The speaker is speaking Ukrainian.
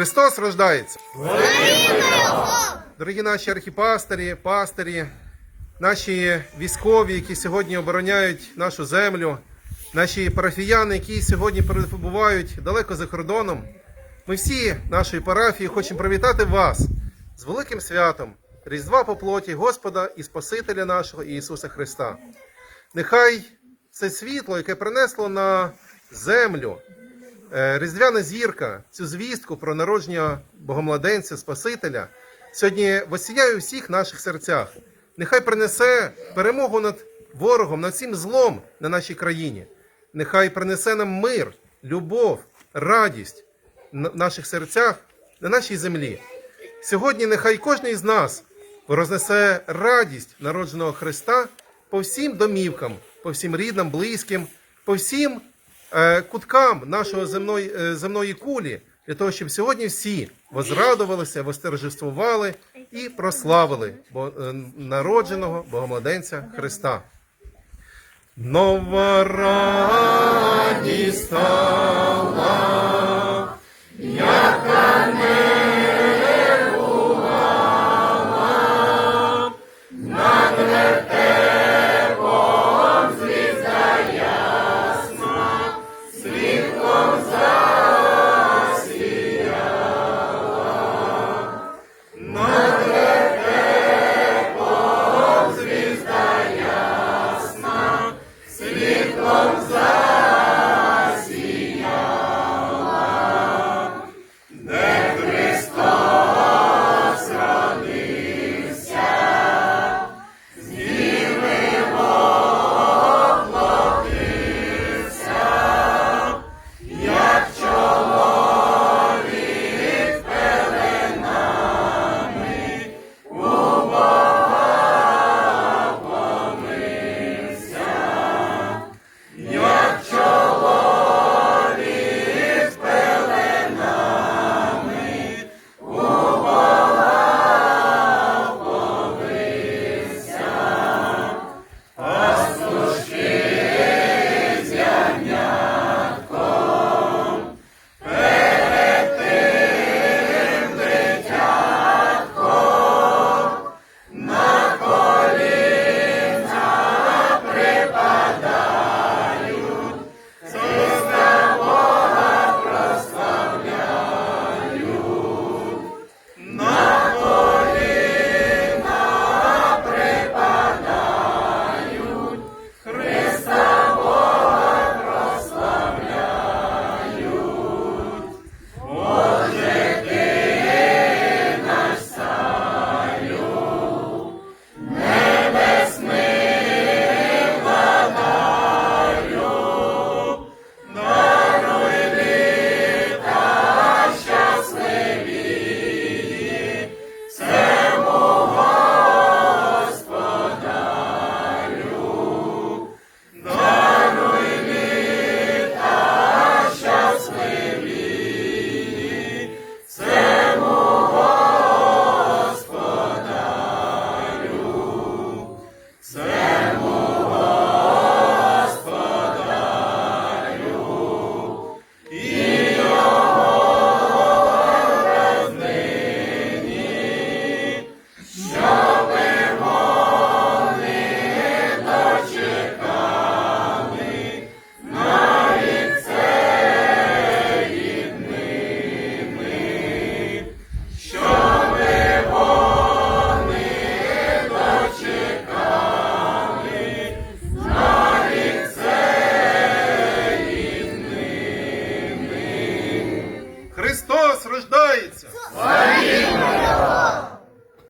Христос рождається! Дорогі наші архіпастирі, пастирі, наші військові, які сьогодні обороняють нашу землю, наші парафіяни, які сьогодні перебувають далеко за кордоном. Ми всі нашої парафії хочемо привітати вас з великим святом Різдва по плоті Господа і Спасителя нашого Ісуса Христа. Нехай це світло, яке принесло на землю різдвяна зірка, цю звістку про народження Богомладенця, Спасителя, сьогодні восіяє у всіх наших серцях. Нехай принесе перемогу над ворогом, над всім злом на нашій країні. Нехай принесе нам мир, любов, радість в наших серцях, на нашій землі. Сьогодні нехай кожен із нас рознесе радість народженого Христа по всім домівкам, по всім рідним, близьким, по всім е, куткам нашої земної, е, земної кулі, для того, щоб сьогодні всі возрадувалися, восторжествували і прославили е, народженого Богомладенця Христа. Нова радість Рождається!